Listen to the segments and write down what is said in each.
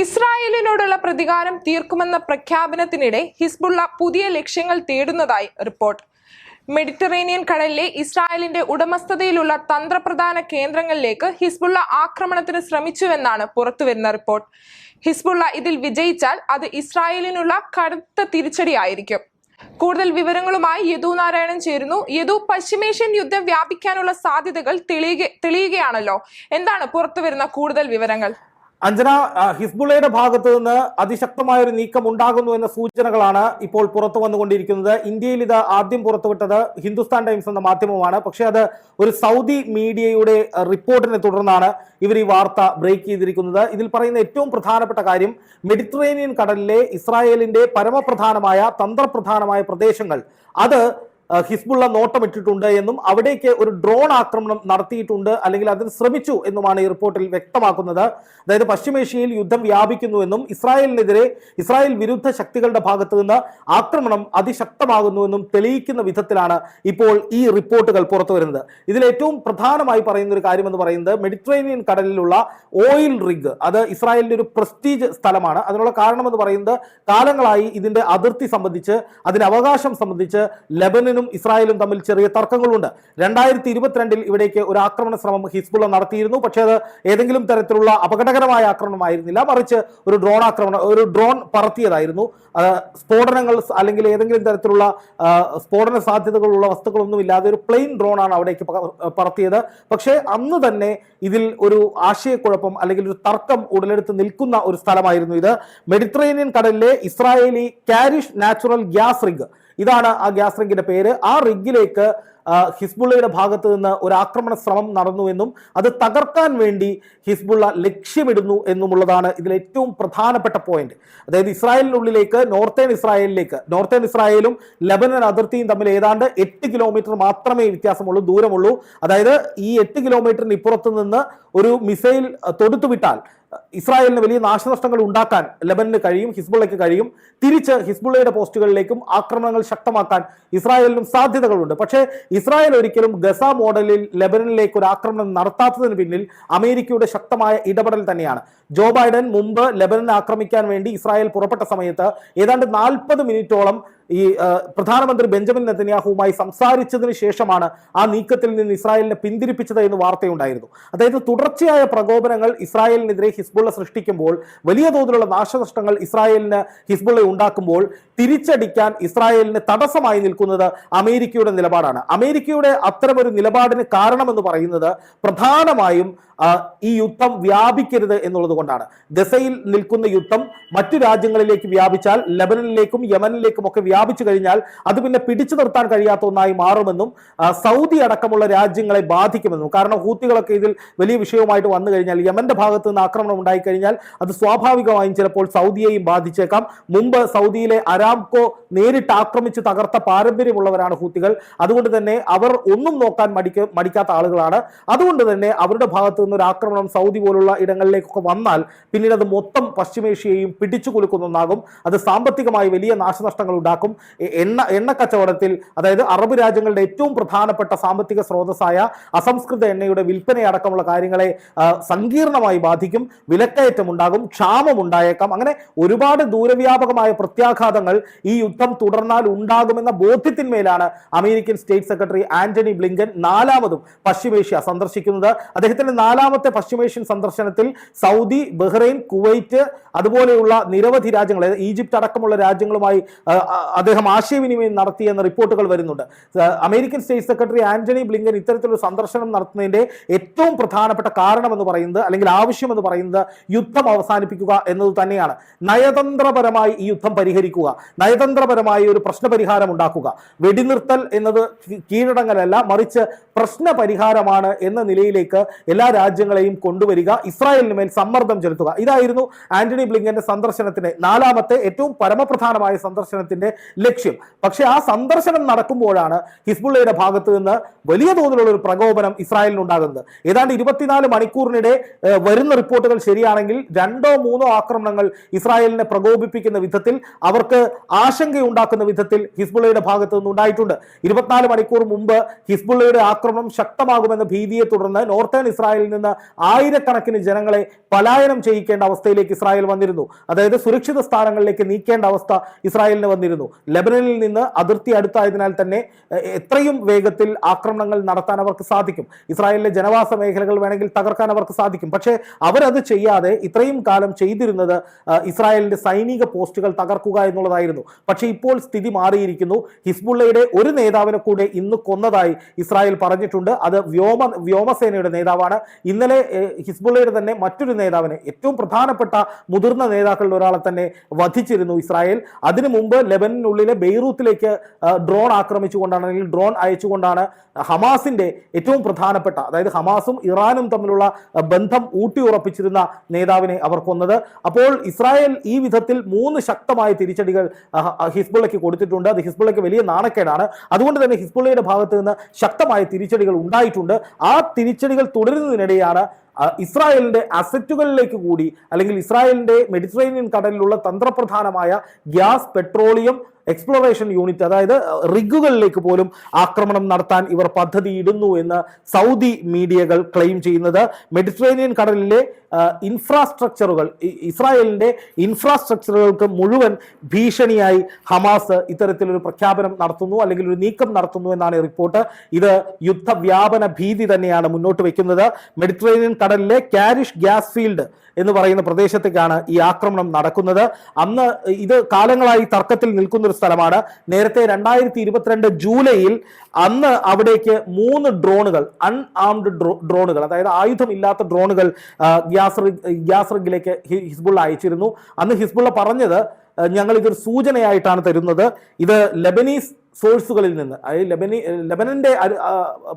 ഇസ്രായേലിനോടുള്ള പ്രതികാരം തീർക്കുമെന്ന പ്രഖ്യാപനത്തിനിടെ ഹിസ്ബുള്ള പുതിയ ലക്ഷ്യങ്ങൾ തേടുന്നതായി റിപ്പോർട്ട്. മെഡിറ്ററേനിയൻ കടലിലെ ഇസ്രായേലിന്റെ ഉടമസ്ഥതയിലുള്ള തന്ത്രപ്രധാന കേന്ദ്രങ്ങളിലേക്ക് ഹിസ്ബുള്ള ആക്രമണത്തിന് ശ്രമിച്ചുവെന്നാണ് പുറത്തുവരുന്ന റിപ്പോർട്ട്. ഹിസ്ബുള്ള ഇതിൽ വിജയിച്ചാൽ അത് ഇസ്രായേലിനുള്ള കടുത്ത തിരിച്ചടിയായിരിക്കും. കൂടുതൽ വിവരങ്ങളുമായി യദു നാരായണൻ ചേരുന്നു. യദു പശ്ചിമേഷ്യൻ യുദ്ധം വ്യാപിക്കാനുള്ള സാധ്യതകൾ തെളിയുക തെളിയുകയാണല്ലോ. എന്താണ് പുറത്തുവരുന്ന കൂടുതൽ വിവരങ്ങൾ? അഞ്ജന ഹിസ്ബുള്ളയുടെ ഭാഗത്ത് നിന്ന് അതിശക്തമായ ഒരു നീക്കം ഉണ്ടാകുന്നു എന്ന സൂചനകളാണ് ഇപ്പോൾ പുറത്തു വന്നുകൊണ്ടിരിക്കുന്നത്. ഇന്ത്യയിൽ ഇത് ആദ്യം പുറത്തുവിട്ടത് ഹിന്ദുസ്ഥാൻ ടൈംസ് എന്ന മാധ്യമമാണ്. പക്ഷേ അത് ഒരു സൗദി മീഡിയയുടെ റിപ്പോർട്ടിനെ തുടർന്നാണ് ഇവർ ഈ വാർത്ത ബ്രേക്ക് ചെയ്തിരിക്കുന്നത്. ഇതിൽ പറയുന്ന ഏറ്റവും പ്രധാനപ്പെട്ട കാര്യം മെഡിറ്ററേനിയൻ കടലിലെ ഇസ്രായേലിന്റെ പരമപ്രധാനമായ തന്ത്രപ്രധാനമായ പ്രദേശങ്ങൾ. അത് ഹിസ്ബുള്ള നോട്ടമിട്ടിട്ടുണ്ട് എന്നും അവിടേക്ക് ഒരു ഡ്രോൺ ആക്രമണം നടത്തിയിട്ടുണ്ട് അല്ലെങ്കിൽ അതിന് ശ്രമിച്ചു എന്നുമാണ് ഈ റിപ്പോർട്ടിൽ വ്യക്തമാക്കുന്നത്. അതായത് പശ്ചിമേഷ്യയിൽ യുദ്ധം വ്യാപിക്കുന്നുവെന്നും ഇസ്രായേലിനെതിരെ ഇസ്രായേൽ വിരുദ്ധ ശക്തികളുടെ ഭാഗത്തു നിന്ന് ആക്രമണം അതിശക്തമാകുന്നുവെന്നും തെളിയിക്കുന്ന വിധത്തിലാണ് ഇപ്പോൾ ഈ റിപ്പോർട്ടുകൾ പുറത്തു വരുന്നത്. ഇതിൽ ഏറ്റവും പ്രധാനമായി പറയുന്ന ഒരു കാര്യം എന്ന് പറയുന്നത് മെഡിറ്ററേനിയൻ കടലിലുള്ള ഓയിൽ റിഗ്. അത് ഇസ്രായേലിന്റെ ഒരു പ്രസ്റ്റീജ് സ്ഥലമാണ്. അതിനുള്ള കാരണം എന്ന് പറയുന്നത് കാലങ്ങളായി ഇതിന്റെ അതിർത്തി സംബന്ധിച്ച് അതിന്റെ അവകാശം സംബന്ധിച്ച് ലെബനനും ഇസ്രായേലും തമ്മിൽ ചെറിയ തർക്കങ്ങളുണ്ട്. രണ്ടായിരത്തി ഇരുപത്തിരണ്ടിൽ ഇവിടേക്ക് ഒരു ആക്രമണ ശ്രമം ഹിസ്ബുള്ള നടത്തിയിരുന്നു. പക്ഷേ അത് ഏതെങ്കിലും തരത്തിലുള്ള അപകടകരമായ ആക്രമണമായിരുന്നില്ല മറിച്ച് ഒരു ഡ്രോൺ ആക്രമണം ഒരു ഡ്രോൺ പറത്തിയതായിരുന്നു. സ്ഫോടനങ്ങൾ അല്ലെങ്കിൽ ഏതെങ്കിലും തരത്തിലുള്ള സ്ഫോടന സാധ്യതകളുള്ള വസ്തുക്കളൊന്നും ഇല്ലാതെ ഒരു പ്ലെയിൻ ഡ്രോണാണ് അവിടേക്ക് പക- പറത്തിയത്. പക്ഷേ അന്ന് തന്നെ ഇതിൽ ഒരു ആശയക്കുഴപ്പം അല്ലെങ്കിൽ ഒരു തർക്കം ഉടലെടുത്ത് നിൽക്കുന്ന ഒരു സ്ഥലമായിരുന്നു ഇത്. മെഡിറ്ററേനിയൻ കടലിലെ Israeli Karish natural gas rig. ഇതാണ് ആ ഗ്യാസ് റിങ്കിന്റെ പേര്. ആ റിഗിലേക്ക് ഹിസ്ബുള്ളയുടെ ഭാഗത്ത് നിന്ന് ഒരു ആക്രമണ ശ്രമം നടന്നുവെന്നും അത് തകർക്കാൻ വേണ്ടി ഹിസ്ബുള്ള ലക്ഷ്യമിടുന്നു എന്നുമുള്ളതാണ് ഇതിൽ ഏറ്റവും പ്രധാനപ്പെട്ട പോയിന്റ് അതായത് ഇസ്രായേലിനുള്ളിലേക്ക് നോർത്തേൺ ഇസ്രായേലിലേക്ക് നോർത്തേൺ ഇസ്രായേലും ലബനൻ അതിർത്തിയും തമ്മിൽ ഏതാണ്ട് എട്ട് കിലോമീറ്റർ മാത്രമേ വ്യത്യാസമുള്ളൂ ദൂരമുള്ളൂ. അതായത് ഈ എട്ട് കിലോമീറ്ററിന് ഇപ്പുറത്ത് നിന്ന് ഒരു മിസൈൽ തൊടുത്തുവിട്ടാൽ ഇസ്രായേലിന് വലിയ നാശനഷ്ടങ്ങൾ ഉണ്ടാക്കാൻ ലെബനന് കഴിയും ഹിസ്ബുള്ളയ്ക്ക് കഴിയും. തിരിച്ച് ഹിസ്ബുള്ളയുടെ പോസ്റ്റുകളിലേക്കും ആക്രമണങ്ങൾ ശക്തമാക്കാൻ ഇസ്രായേലിനും സാധ്യതകളുണ്ട്. പക്ഷേ ഇസ്രായേൽ ഒരിക്കലും ഗസ മോഡലിൽ ലെബനനിലേക്ക് ഒരു ആക്രമണം നടത്താത്തതിന് പിന്നിൽ അമേരിക്കയുടെ ശക്തമായ ഇടപെടൽ തന്നെയാണ്. ജോ ബൈഡൻ മുമ്പ് ലെബനനെ ആക്രമിക്കാൻ വേണ്ടി ഇസ്രായേൽ പുറപ്പെട്ട സമയത്ത് ഏതാണ്ട് നാൽപ്പത് മിനിറ്റോളം ഈ പ്രധാനമന്ത്രി ബെഞ്ചമിൻ നെതന്യാഹുവുമായി സംസാരിച്ചതിന് ശേഷമാണ് ആ നീക്കത്തിൽ നിന്ന് ഇസ്രായേലിനെ പിന്തിരിപ്പിച്ചത് എന്ന് വാർത്തയുണ്ടായിരുന്നു. അതായത് തുടർച്ചയായ പ്രകോപനങ്ങൾ ഇസ്രായേലിനെതിരെ ഹിസ്ബുള്ള സൃഷ്ടിക്കുമ്പോൾ വലിയ തോതിലുള്ള നാശനഷ്ടങ്ങൾ ഇസ്രായേലിന് ഹിസ്ബുള്ള ഉണ്ടാക്കുമ്പോൾ തിരിച്ചടിക്കാൻ ഇസ്രായേലിന് തടസ്സമായി നിൽക്കുന്നത് അമേരിക്കയുടെ നിലപാടാണ്. അമേരിക്കയുടെ അത്തരമൊരു നിലപാടിന് കാരണമെന്ന് പറയുന്നത് പ്രധാനമായും ഈ യുദ്ധം വ്യാപിക്കരുത് എന്നുള്ളത് കൊണ്ടാണ്. ഗസയിൽ നിൽക്കുന്ന യുദ്ധം മറ്റു രാജ്യങ്ങളിലേക്ക് വ്യാപിച്ചാൽ ലബനനിലേക്കും യമനിലേക്കും ഒക്കെ വ്യാപിച്ചു കഴിഞ്ഞാൽ അത് പിന്നെ പിടിച്ചു നിർത്താൻ കഴിയാത്ത ഒന്നായി മാറുമെന്നും സൗദി അടക്കമുള്ള രാജ്യങ്ങളെ ബാധിക്കുമെന്നും. കാരണം ഹൂത്തികളൊക്കെ ഇതിൽ വലിയ വിഷയവുമായിട്ട് വന്നു കഴിഞ്ഞാൽ യമന്റെ ഭാഗത്ത് നിന്ന് ആക്രമണം ഉണ്ടായിക്കഴിഞ്ഞാൽ അത് സ്വാഭാവികമായും ചിലപ്പോൾ സൗദിയെയും ബാധിച്ചേക്കാം. മുമ്പ് സൗദിയിലെ അരാംകോ നേരിട്ട് ആക്രമിച്ച് തകർത്ത പാരമ്പര്യമുള്ളവരാണ് ഹൂത്തികൾ. അതുകൊണ്ട് തന്നെ അവർ ഒന്നും നോക്കാൻ മടിക്ക മടിക്കാത്ത ആളുകളാണ്. അതുകൊണ്ട് തന്നെ അവരുടെ ഭാഗത്ത് നിന്നൊരു ആക്രമണം സൗദി പോലുള്ള ഇടങ്ങളിലേക്കൊക്കെ വന്നാൽ പിന്നീട് അത് മൊത്തം പശ്ചിമേഷ്യയെയും പിടിച്ചു കുലുക്കുന്നൊന്നാകും അത് സാമ്പത്തികമായി വലിയ നാശനഷ്ടങ്ങൾ ഉണ്ടാക്കും എ- എണ്ണ എണ്ണ കച്ചവടത്തിൽ അതായത് അറബ് രാജ്യങ്ങളുടെ ഏറ്റവും പ്രധാനപ്പെട്ട സാമ്പത്തിക സ്രോതസ്സായ അസംസ്കൃത എണ്ണയുടെ വിൽപ്പനയടക്കമുള്ള കാര്യങ്ങളെ സങ്കീർണമായി ബാധിക്കും. വിലക്കയറ്റം ഉണ്ടാകും ക്ഷാമം ഉണ്ടായേക്കാം. അങ്ങനെ ഒരുപാട് ദൂരവ്യാപകമായ പ്രത്യാഘാതങ്ങൾ ഈ യുദ്ധം തുടർന്നാൽ ഉണ്ടാകുമെന്ന ബോധ്യത്തിന്മേലാണ് American state secretary Antony Blinken നാലാമതും പശ്ചിമേഷ്യ സന്ദർശിക്കുന്നത്. അദ്ദേഹത്തിന്റെ നാലാമത്തെ പശ്ചിമേഷ്യൻ സന്ദർശനത്തിൽ സൗദി ബഹ്റൈൻ കുവൈറ്റ് അതുപോലെയുള്ള നിരവധി രാജ്യങ്ങൾ ഈജിപ്ത് അടക്കമുള്ള രാജ്യങ്ങളുമായി അദ്ദേഹം ആശയവിനിമയം നടത്തിയെന്ന റിപ്പോർട്ടുകൾ വരുന്നുണ്ട്. American state secretary Antony Blinken ഇത്തരത്തിലൊരു സന്ദർശനം നടത്തുന്നതിന്റെ ഏറ്റവും പ്രധാനപ്പെട്ട കാരണമെന്ന് പറയുന്നത് അല്ലെങ്കിൽ ആവശ്യം എന്ന് പറയുന്നത് യുദ്ധം അവസാനിപ്പിക്കുക എന്നത് തന്നെയാണ്. നയതന്ത്രപരമായി ഈ യുദ്ധം പരിഹരിക്കുക നയതന്ത്രപരമായി ഒരു പ്രശ്നപരിഹാരം ഉണ്ടാക്കുക. വെടിനിർത്തൽ എന്നത് കീഴടങ്ങലല്ല മറിച്ച് പ്രശ്നപരിഹാരമാണ് എന്ന നിലയിലേക്ക് എല്ലാ രാജ്യങ്ങളെയും കൊണ്ടുവരിക ഇസ്രായേലിന് മേൽ സമ്മർദ്ദം ചെലുത്തുക. ഇതായിരുന്നു ആന്റണി ബ്ലിങ്കന്റെ സന്ദർശനത്തിന്റെ നാലാമത്തെ ഏറ്റവും പരമപ്രധാനമായ സന്ദർശനത്തിന്റെ ലക്ഷ്യം. പക്ഷേ ആ സന്ദർശനം നടക്കുമ്പോഴാണ് ഹിസ്ബുള്ളയുടെ ഭാഗത്ത് നിന്ന് വലിയ തോതിലുള്ള ഒരു പ്രകോപനം ഇസ്രായേലിനുണ്ടാകുന്നത്. ഏതാണ്ട് ഇരുപത്തിനാല് മണിക്കൂറിനിടെ വരുന്ന റിപ്പോർട്ടുകൾ ശരിയാണെങ്കിൽ രണ്ടോ മൂന്നോ ആക്രമണങ്ങൾ ഇസ്രായേലിനെ പ്രകോപിപ്പിക്കുന്ന വിധത്തിൽ അവർക്ക് ആശങ്കയുണ്ടാക്കുന്ന വിധത്തിൽ ഹിസ്ബുള്ളയുടെ ഭാഗത്ത് നിന്ന് ഉണ്ടായിട്ടുണ്ട് ഇരുപത്തിനാല് മണിക്കൂർ മുമ്പ് ഹിസ്ബുള്ളയുടെ ആക്രമണം ശക്തമാകുമെന്ന ഭീതിയെ തുടർന്ന് നോർത്തേൺ ഇസ്രായേലിൽ നിന്ന് ആയിരക്കണക്കിന് ജനങ്ങളെ പലായനം ചെയ്യിക്കേണ്ട അവസ്ഥയിലേക്ക് ഇസ്രായേൽ വന്നിരുന്നു. അതായത് സുരക്ഷിത സ്ഥാനങ്ങളിലേക്ക് നീക്കേണ്ട അവസ്ഥ ഇസ്രായേലിന് വന്നിരുന്നു. ലെബനനിൽ നിന്ന് അതിർത്തി അടുത്തായതിനാൽ തന്നെ എത്രയും വേഗത്തിൽ ആക്രമണങ്ങൾ നടത്താൻ അവർക്ക് സാധിക്കും. ഇസ്രായേലിലെ ജനവാസ മേഖലകൾ വേണമെങ്കിൽ തകർക്കാൻ അവർക്ക് സാധിക്കും. പക്ഷേ അവരത് ചെയ്യാതെ ഇത്രയും കാലം ചെയ്തിരുന്നത് ഇസ്രായേലിന്റെ സൈനിക പോസ്റ്റുകൾ തകർക്കുക എന്നുള്ളതായിരുന്നു. പക്ഷേ ഇപ്പോൾ സ്ഥിതി മാറിയിരിക്കുന്നു. ഹിസ്ബുള്ളയുടെ ഒരു നേതാവിനെ കൂടെ ഇന്ന് കൊന്നതായി ഇസ്രായേൽ പറഞ്ഞിട്ടുണ്ട്. അത് വ്യോമ വ്യോമസേനയുടെ നേതാവാണ്. ഇന്നലെ ഹിസ്ബുള്ളയുടെ തന്നെ മറ്റൊരു നേതാവിനെ ഏറ്റവും പ്രധാനപ്പെട്ട മുതിർന്ന നേതാക്കളിൽ ഒരാളെ തന്നെ വധിച്ചിരുന്നു ഇസ്രായേൽ. അതിനു മുമ്പ് ലെബനിനുള്ളിലെ ബെയ്റൂത്തിലേക്ക് ഡ്രോൺ ആക്രമിച്ചുകൊണ്ടാണ് അല്ലെങ്കിൽ ഡ്രോൺ അയച്ചുകൊണ്ടാണ് ഹമാസിന്റെ ഏറ്റവും പ്രധാനപ്പെട്ട അതായത് ഹമാസും ഇറാനും തമ്മിലുള്ള ബന്ധം ഊട്ടിയുറപ്പിച്ചിരുന്ന നേതാവിനെ അവർ കൊന്നത്. അപ്പോൾ ഇസ്രായേൽ ഈ വിധത്തിൽ മൂന്ന് ശക്തമായ തിരിച്ചടികൾ ഹിസ്ബുള്ളയ്ക്ക് കൊടുത്തിട്ടുണ്ട്. അത് ഹിസ്ബുള്ളയ്ക്ക് വലിയ നാണക്കേടാണ്. അതുകൊണ്ട് തന്നെ ഹിസ്ബുള്ളയുടെ ഭാഗത്ത് നിന്ന് ശക്തമായ തിരിച്ചടികൾ ഉണ്ടായിട്ടുണ്ട്. ആ തിരിച്ചടികൾ തുടരുന്നതിനിടെയാണ് ആ, ഇസ്രായേലിന്റെ അസറ്റുകളിലേക്ക് കൂടി അല്ലെങ്കിൽ ഇസ്രായേലിന്റെ മെഡിറ്ററേനിയൻ കടലിലുള്ള തന്ത്രപ്രധാനമായ ഗ്യാസ് പെട്രോളിയം എക്സ്പ്ലോറേഷൻ യൂണിറ്റ് അതായത് റിഗുകളിലേക്ക് പോലും ആക്രമണം നടത്താൻ ഇവർ പദ്ധതിയിടുന്നു എന്ന് സൗദി മീഡിയകൾ ക്ലെയിം ചെയ്യുന്നത്. മെഡിറ്ററേനിയൻ കടലിലെ ഇൻഫ്രാസ്ട്രക്ചറുകൾ ഇസ്രായേലിന്റെ ഇൻഫ്രാസ്ട്രക്ചറുകൾക്ക് മുഴുവൻ ഭീഷണിയായി ഹമാസ് ഇത്തരത്തിലൊരു പ്രഖ്യാപനം നടത്തുന്നു അല്ലെങ്കിൽ ഒരു നീക്കം നടത്തുന്നു എന്നാണ് റിപ്പോർട്ട്. ഇത് യുദ്ധവ്യാപന ഭീതി തന്നെയാണ് മുന്നോട്ട് വയ്ക്കുന്നത്. മെഡിറ്ററേനിയൻ കടലിലെ കാരിഷ് ഗ്യാസ് ഫീൽഡ് എന്ന് പറയുന്ന പ്രദേശത്തേക്കാണ് ഈ ആക്രമണം നടക്കുന്നത്. അന്ന് ഇത് കാലങ്ങളായി തർക്കത്തിൽ നിൽക്കുന്ന ഒരു സ്ഥലമാണ്. നേരത്തെ രണ്ടായിരത്തി ഇരുപത്തിരണ്ട് ജൂലൈയിൽ അന്ന് അവിടേക്ക് മൂന്ന് ഡ്രോണുകൾ അൺആംഡ് ഡ്രോണുകൾ അതായത് ആയുധമില്ലാത്ത ഡ്രോണുകൾ ഗ്യാസ് ഗ്യാസ് റിഗിലേക്ക് ഹിസ്ബുള്ള അയച്ചിരുന്നു. അന്ന് ഹിസ്ബുള്ള പറഞ്ഞത് ഞങ്ങൾ ഇതൊരു സൂചനയായിട്ടാണ് തരുന്നത്. ഇത് ലെബനീസ് സോഴ്സുകളിൽ നിന്ന് അതായത് ലബനി ലബനന്റെ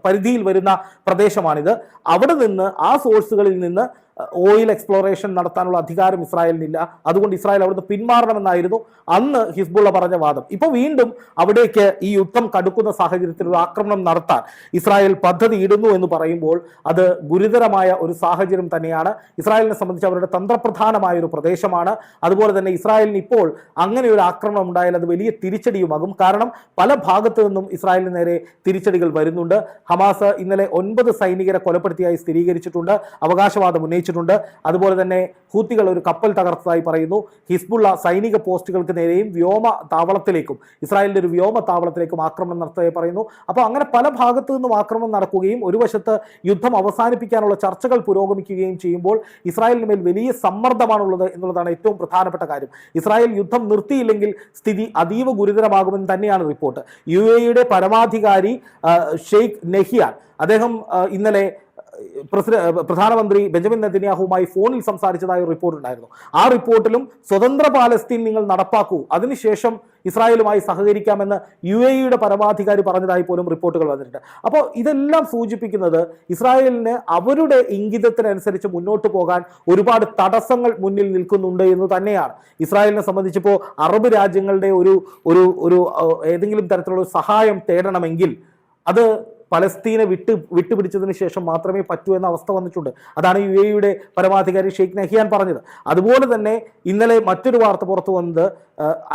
പരിധിയിൽ വരുന്ന പ്രദേശമാണിത്. അവിടെ നിന്ന് ആ സോഴ്സുകളിൽ നിന്ന് ഓയിൽ എക്സ്പ്ലോറേഷൻ നടത്താനുള്ള അധികാരം ഇസ്രായേലിനില്ല. അതുകൊണ്ട് ഇസ്രായേൽ അവിടുന്ന് പിന്മാറണമെന്നായിരുന്നു അന്ന് ഹിസ്ബുള്ള പറഞ്ഞ വാദം. ഇപ്പോൾ വീണ്ടും അവിടേക്ക് ഈ യുദ്ധം കടുക്കുന്ന സാഹചര്യത്തിൽ ഒരു ആക്രമണം നടത്താൻ ഇസ്രായേൽ പദ്ധതി ഇടുന്നു എന്ന് പറയുമ്പോൾ അത് ഗുരുതരമായ ഒരു സാഹചര്യം തന്നെയാണ്. ഇസ്രായേലിനെ സംബന്ധിച്ച് അവരുടെ തന്ത്രപ്രധാനമായ ഒരു പ്രദേശമാണ്. അതുപോലെ തന്നെ ഇസ്രായേലിന് ഇപ്പോൾ അങ്ങനെ ഒരു ആക്രമണം ഉണ്ടായാൽ അത് വലിയ തിരിച്ചടിയുമാകും. കാരണം പല ഭാഗത്തു നിന്നും ഇസ്രായേലിന് നേരെ തിരിച്ചടികൾ വരുന്നുണ്ട്. ഹമാസ് ഇന്നലെ ഒൻപത് സൈനികരെ കൊലപ്പെടുത്തിയായി സ്ഥിരീകരിച്ചിട്ടുണ്ട്. അവകാശവാദം ഉന്നയിച്ചിട്ടുണ്ട് അതുപോലെ തന്നെ ഹൂത്തികൾ ഒരു കപ്പൽ തകർത്തതായി പറയുന്നു. ഹിസ്ബുള്ള സൈനിക പോസ്റ്റുകൾക്ക് നേരെയും വ്യോമ താവളത്തിലേക്കും ഇസ്രായേലിന്റെ ഒരു വ്യോമ താവളത്തിലേക്കും ആക്രമണം നടത്തിയതായി പറയുന്നു. അപ്പോൾ അങ്ങനെ പല ഭാഗത്തു നിന്നും ആക്രമണം നടക്കുകയും ഒരു വശത്ത് യുദ്ധം അവസാനിപ്പിക്കാനുള്ള ചർച്ചകൾ പുരോഗമിക്കുകയും ചെയ്യുമ്പോൾ ഇസ്രായേലിന് മേൽ വലിയ സമ്മർദ്ദമാണുള്ളത് എന്നുള്ളതാണ് ഏറ്റവും പ്രധാനപ്പെട്ട കാര്യം. ഇസ്രായേൽ യുദ്ധം നിർത്തിയില്ലെങ്കിൽ സ്ഥിതി അതീവ ഗുരുതരമാകുമെന്ന് തന്നെയാണ് റിപ്പോർട്ട്. യു എയുടെ പരമാധികാരി ഷെയ്ഖ് നെഹിയാൻ അദ്ദേഹം ഇന്നലെ പ്രധാനമന്ത്രി ബെഞ്ചമിൻ നെതന്യാഹുവുമായി ഫോണിൽ സംസാരിച്ചതായ റിപ്പോർട്ട് ഉണ്ടായിരുന്നു. ആ റിപ്പോർട്ടിലും സ്വതന്ത്ര പാലസ്തീൻ നിങ്ങൾ നടപ്പാക്കൂ. അതിനുശേഷം ഇസ്രായേലുമായി സഹകരിക്കാമെന്ന് യു എ ഇയുടെ പരമാധികാരി പറഞ്ഞതായി പോലും റിപ്പോർട്ടുകൾ വന്നിട്ടുണ്ട്. അപ്പോൾ ഇതെല്ലാം സൂചിപ്പിക്കുന്നത് ഇസ്രായേലിന് അവരുടെ ഇംഗിതത്തിനനുസരിച്ച് മുന്നോട്ട് പോകാൻ ഒരുപാട് തടസ്സങ്ങൾ മുന്നിൽ നിൽക്കുന്നുണ്ട് എന്ന് തന്നെയാണ്. ഇസ്രായേലിനെ സംബന്ധിച്ചിപ്പോൾ അറബ് രാജ്യങ്ങളുടെ ഒരു ഒരു ഒരു ഏതെങ്കിലും തരത്തിലുള്ള സഹായം തേടണമെങ്കിൽ അത് പലസ്തീനെ വിട്ട് വിട്ടുപിടിച്ചതിന് ശേഷം മാത്രമേ പറ്റൂ എന്ന അവസ്ഥ വന്നിട്ടുണ്ട്. അതാണ് യു എയുടെ പരമാധികാരി ഷെയ്ഖ് നഹിയാൻ പറഞ്ഞത്. അതുപോലെ തന്നെ ഇന്നലെ മറ്റൊരു വാർത്ത പുറത്തു വന്നത്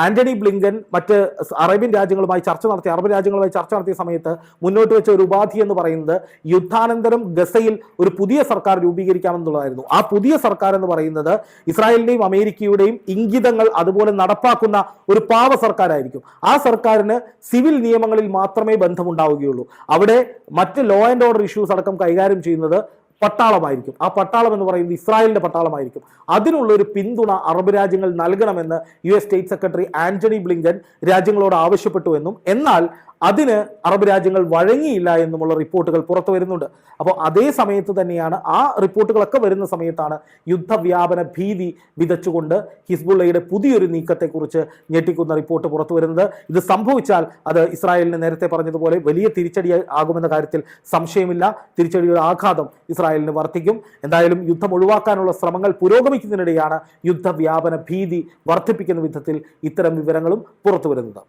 ആന്റണി ബ്ലിങ്കൻ മറ്റ് അറേബ്യൻ രാജ്യങ്ങളുമായി ചർച്ച നടത്തി അറബ് രാജ്യങ്ങളുമായി ചർച്ച നടത്തിയ സമയത്ത് മുന്നോട്ട് വെച്ച ഒരു ഉപാധി എന്ന് പറയുന്നത് യുദ്ധാനന്തരം ഗസയിൽ ഒരു പുതിയ സർക്കാർ രൂപീകരിക്കാമെന്നുള്ളതായിരുന്നു. ആ പുതിയ സർക്കാർ എന്ന് പറയുന്നത് ഇസ്രായേലിന്റെയും അമേരിക്കയുടെയും ഇംഗിതങ്ങൾ അതുപോലെ നടപ്പാക്കുന്ന ഒരു പാവ സർക്കാരായിരിക്കും. ആ സർക്കാരിന് സിവിൽ നിയമങ്ങളിൽ മാത്രമേ ബന്ധമുണ്ടാവുകയുള്ളൂ. അവിടെ മറ്റ് ലോ ആൻഡ് ഓർഡർ ഇഷ്യൂസ് അടക്കം കൈകാര്യം ചെയ്യുന്നത് പട്ടാളമായിരിക്കും. ആ പട്ടാളം എന്ന് പറയുന്നത് ഇസ്രായേലിന്റെ പട്ടാളമായിരിക്കും. അതിനുള്ള ഒരു പിന്തുണ അറബ് രാജ്യങ്ങൾ നൽകണമെന്ന് U S state secretary Antony Blinken രാജ്യങ്ങളോട് ആവശ്യപ്പെട്ടു എന്നും എന്നാൽ അതിന് അറബ് രാജ്യങ്ങൾ വഴങ്ങിയില്ല എന്നുമുള്ള റിപ്പോർട്ടുകൾ പുറത്തു വരുന്നുണ്ട്. അപ്പോൾ അതേ സമയത്ത് തന്നെയാണ് ആ റിപ്പോർട്ടുകളൊക്കെ വരുന്ന സമയത്താണ് യുദ്ധവ്യാപന ഭീതി വിതച്ചുകൊണ്ട് ഹിസ്ബുള്ളയുടെ പുതിയൊരു നീക്കത്തെക്കുറിച്ച് ഞെട്ടിക്കുന്ന റിപ്പോർട്ട് പുറത്തു വരുന്നത്. ഇത് സംഭവിച്ചാൽ അത് ഇസ്രായേലിന് നേരത്തെ പറഞ്ഞതുപോലെ വലിയ തിരിച്ചടി ആകുമെന്ന കാര്യത്തിൽ സംശയമില്ല. തിരിച്ചടിയുടെ ആഘാതം ഇസ്രായേലിന് വർദ്ധിക്കും. എന്തായാലും യുദ്ധം ഒഴിവാക്കാനുള്ള ശ്രമങ്ങൾ പുരോഗമിക്കുന്നതിനിടെയാണ് യുദ്ധവ്യാപന ഭീതി വർദ്ധിപ്പിക്കുന്ന വിധത്തിൽ ഇത്തരം വിവരങ്ങളും പുറത്തു വരുന്നത്.